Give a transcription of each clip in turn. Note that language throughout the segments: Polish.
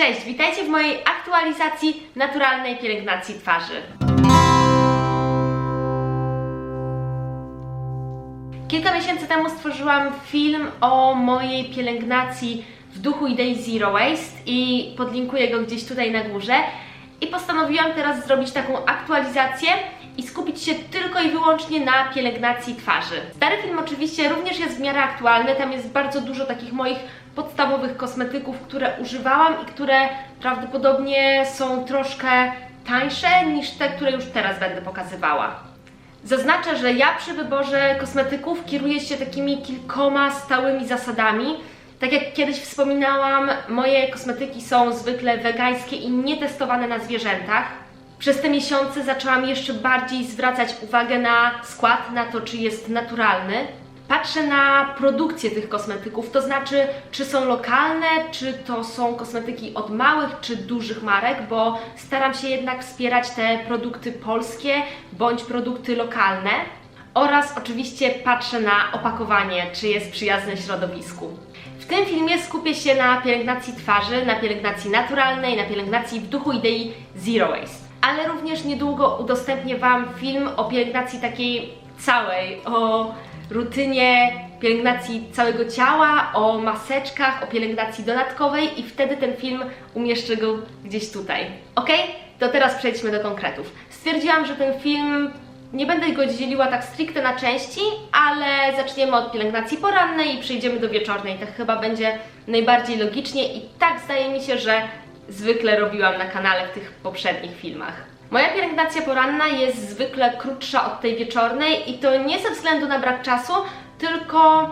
Cześć, witajcie w mojej aktualizacji naturalnej pielęgnacji twarzy. Kilka miesięcy temu stworzyłam film o mojej pielęgnacji w duchu idei Zero Waste i podlinkuję go gdzieś tutaj na górze. I postanowiłam teraz zrobić taką aktualizację i skupić się tylko i wyłącznie na pielęgnacji twarzy. Stary film oczywiście również jest w miarę aktualny, tam jest bardzo dużo takich moich podstawowych kosmetyków, które używałam i które prawdopodobnie są troszkę tańsze niż te, które już teraz będę pokazywała. Zaznaczę, że ja przy wyborze kosmetyków kieruję się takimi kilkoma stałymi zasadami. Tak jak kiedyś wspominałam, moje kosmetyki są zwykle wegańskie i nietestowane na zwierzętach. Przez te miesiące zaczęłam jeszcze bardziej zwracać uwagę na skład, na to, czy jest naturalny. Patrzę na produkcję tych kosmetyków, to znaczy, czy są lokalne, czy to są kosmetyki od małych czy dużych marek, bo staram się jednak wspierać te produkty polskie bądź produkty lokalne. Oraz oczywiście patrzę na opakowanie, czy jest przyjazne środowisku. W tym filmie skupię się na pielęgnacji twarzy, na pielęgnacji naturalnej, na pielęgnacji w duchu idei Zero Waste. Ale również niedługo udostępnię Wam film o pielęgnacji takiej całej, o rutynie pielęgnacji całego ciała, o maseczkach, o pielęgnacji dodatkowej i wtedy ten film umieszczę go gdzieś tutaj. Ok? To teraz przejdźmy do konkretów. Stwierdziłam, że ten film nie będę go dzieliła tak stricte na części, ale zaczniemy od pielęgnacji porannej i przejdziemy do wieczornej. Tak chyba będzie najbardziej logicznie i tak zdaje mi się, że zwykle robiłam na kanale w tych poprzednich filmach. Moja pielęgnacja poranna jest zwykle krótsza od tej wieczornej i to nie ze względu na brak czasu, tylko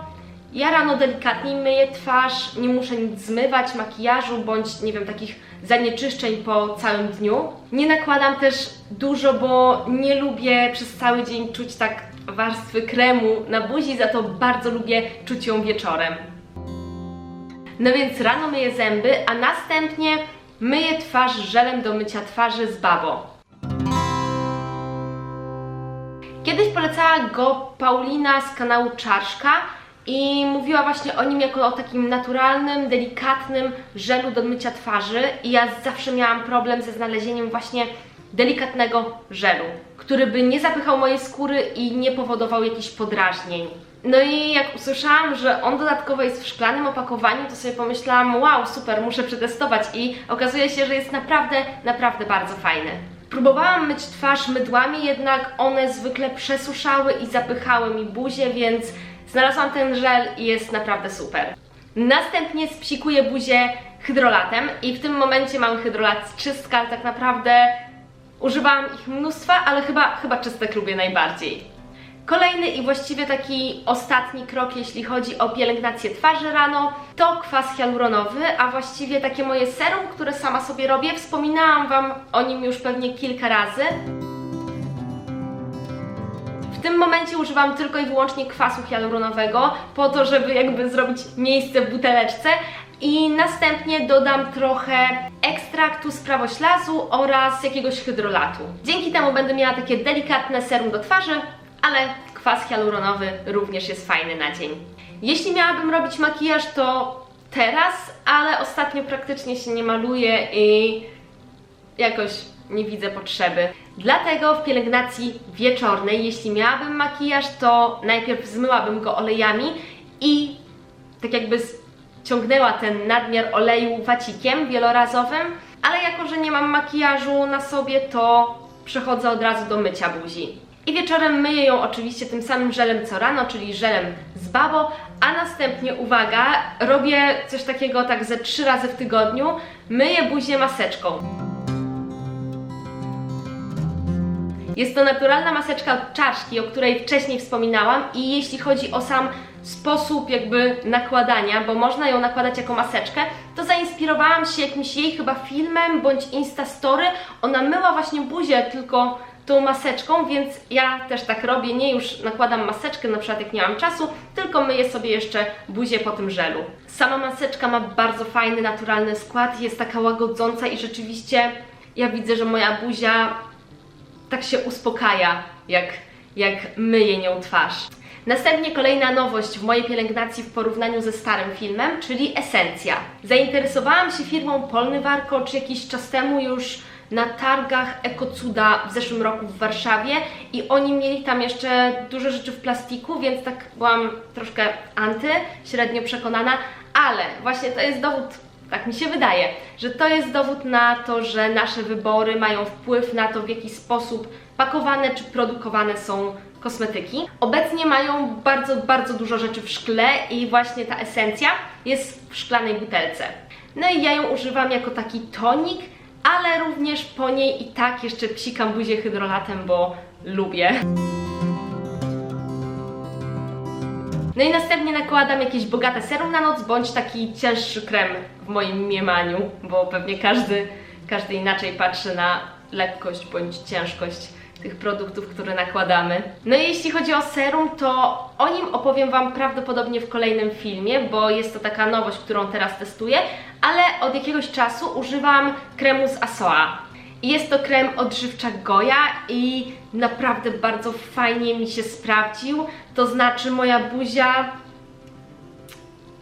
ja rano delikatnie myję twarz, nie muszę nic zmywać, makijażu bądź nie wiem, takich zanieczyszczeń po całym dniu. Nie nakładam też dużo, bo nie lubię przez cały dzień czuć tak warstwy kremu na buzi, za to bardzo lubię czuć ją wieczorem. No więc rano myję zęby, a następnie myję twarz żelem do mycia twarzy z Babo. Kiedyś polecała go Paulina z kanału Czarszka i mówiła właśnie o nim jako o takim naturalnym, delikatnym żelu do mycia twarzy i ja zawsze miałam problem ze znalezieniem właśnie delikatnego żelu, który by nie zapychał mojej skóry i nie powodował jakichś podrażnień. No i jak usłyszałam, że on dodatkowo jest w szklanym opakowaniu, to sobie pomyślałam, wow, super, muszę przetestować i okazuje się, że jest naprawdę, naprawdę bardzo fajny. Próbowałam myć twarz mydłami, jednak one zwykle przesuszały i zapychały mi buzię, więc znalazłam ten żel i jest naprawdę super. Następnie spsikuję buzię hydrolatem i w tym momencie mam hydrolat z czystka, ale tak naprawdę używałam ich mnóstwa, ale chyba, chyba czystek lubię najbardziej. Kolejny i właściwie taki ostatni krok, jeśli chodzi o pielęgnację twarzy rano, to kwas hialuronowy, a właściwie takie moje serum, które sama sobie robię. Wspominałam Wam o nim już pewnie kilka razy. W tym momencie używam tylko i wyłącznie kwasu hialuronowego, po to, żeby jakby zrobić miejsce w buteleczce i następnie dodam trochę ekstraktu z prawoślazu oraz jakiegoś hydrolatu. Dzięki temu będę miała takie delikatne serum do twarzy, ale kwas hialuronowy również jest fajny na dzień. Jeśli miałabym robić makijaż, to teraz, ale ostatnio praktycznie się nie maluję i jakoś nie widzę potrzeby. Dlatego w pielęgnacji wieczornej, jeśli miałabym makijaż, to najpierw zmyłabym go olejami i tak jakby ciągnęła ten nadmiar oleju wacikiem wielorazowym, ale jako, że nie mam makijażu na sobie, to przechodzę od razu do mycia buzi. I wieczorem myję ją oczywiście tym samym żelem co rano, czyli żelem z babo, a następnie, uwaga, robię coś takiego tak ze trzy razy w tygodniu, myję buzię maseczką. Jest to naturalna maseczka od czaszki, o której wcześniej wspominałam i jeśli chodzi o sam sposób jakby nakładania, bo można ją nakładać jako maseczkę, to zainspirowałam się jakimś jej chyba filmem bądź instastory. Ona myła właśnie buzię tylko tą maseczką, więc ja też tak robię, nie już nakładam maseczkę, na przykład jak nie mam czasu, tylko myję sobie jeszcze buzię po tym żelu. Sama maseczka ma bardzo fajny, naturalny skład, jest taka łagodząca i rzeczywiście ja widzę, że moja buzia tak się uspokaja, jak, jak myję nią twarz. Następnie kolejna nowość w mojej pielęgnacji w porównaniu ze starym filmem, czyli esencja. Zainteresowałam się firmą Polny Warkocz jakiś czas temu już na targach Ekocuda w zeszłym roku w Warszawie i oni mieli tam jeszcze dużo rzeczy w plastiku, więc tak byłam troszkę anty, średnio przekonana, ale właśnie to jest dowód, tak mi się wydaje, że to jest dowód na to, że nasze wybory mają wpływ na to, w jaki sposób pakowane czy produkowane są kosmetyki. Obecnie mają bardzo, bardzo dużo rzeczy w szkle i właśnie ta esencja jest w szklanej butelce. No i ja ją używam jako taki tonik, ale również po niej i tak jeszcze psikam buzię hydrolatem, bo lubię. No i następnie nakładam jakieś bogate serum na noc, bądź taki cięższy krem w moim mniemaniu, bo pewnie każdy, każdy inaczej patrzy na lekkość bądź ciężkość tych produktów, które nakładamy. No i jeśli chodzi o serum, to o nim opowiem Wam prawdopodobnie w kolejnym filmie, bo jest to taka nowość, którą teraz testuję, ale od jakiegoś czasu używam kremu z Asoa. Jest to krem odżywcza Goja i naprawdę bardzo fajnie mi się sprawdził. To znaczy moja buzia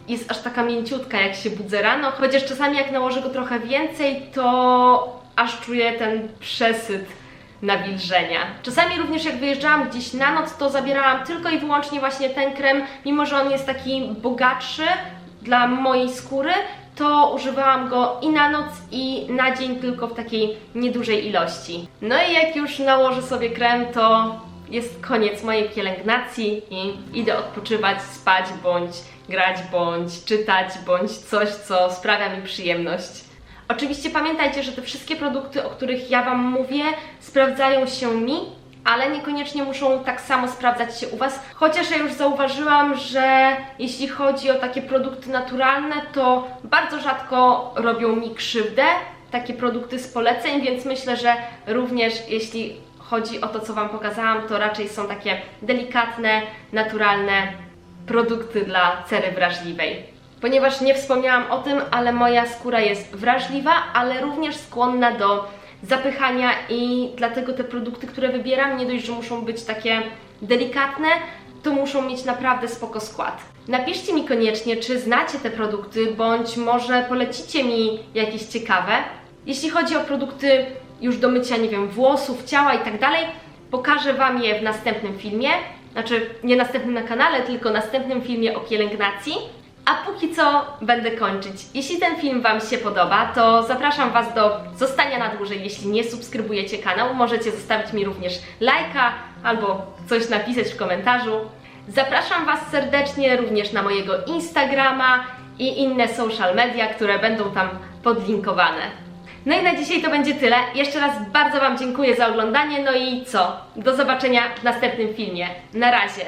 jest aż taka mięciutka jak się budzę rano, chociaż czasami jak nałożę go trochę więcej, to aż czuję ten przesyt nawilżenia. Czasami również jak wyjeżdżałam gdzieś na noc, to zabierałam tylko i wyłącznie właśnie ten krem, mimo że on jest taki bogatszy dla mojej skóry, to używałam go i na noc, i na dzień, tylko w takiej niedużej ilości. No i jak już nałożę sobie krem, to jest koniec mojej pielęgnacji i idę odpoczywać, spać, bądź grać, bądź czytać, bądź coś, co sprawia mi przyjemność. Oczywiście pamiętajcie, że te wszystkie produkty, o których ja Wam mówię, sprawdzają się mi, ale niekoniecznie muszą tak samo sprawdzać się u Was. Chociaż ja już zauważyłam, że jeśli chodzi o takie produkty naturalne, to bardzo rzadko robią mi krzywdę takie produkty z poleceń, więc myślę, że również jeśli chodzi o to, co Wam pokazałam, to raczej są takie delikatne, naturalne produkty dla cery wrażliwej. Ponieważ nie wspomniałam o tym, ale moja skóra jest wrażliwa, ale również skłonna do zapychania i dlatego te produkty, które wybieram, nie dość, że muszą być takie delikatne, to muszą mieć naprawdę spoko skład. Napiszcie mi koniecznie, czy znacie te produkty, bądź może polecicie mi jakieś ciekawe. Jeśli chodzi o produkty już do mycia, nie wiem, włosów, ciała i tak dalej, pokażę Wam je w następnym filmie. Znaczy, nie następnym na kanale, tylko następnym filmie o pielęgnacji. A póki co będę kończyć. Jeśli ten film Wam się podoba, to zapraszam Was do zostania na dłużej. Jeśli nie subskrybujecie kanał, możecie zostawić mi również lajka albo coś napisać w komentarzu. Zapraszam Was serdecznie również na mojego Instagrama i inne social media, które będą tam podlinkowane. No i na dzisiaj to będzie tyle. Jeszcze raz bardzo Wam dziękuję za oglądanie. No i co? Do zobaczenia w następnym filmie. Na razie.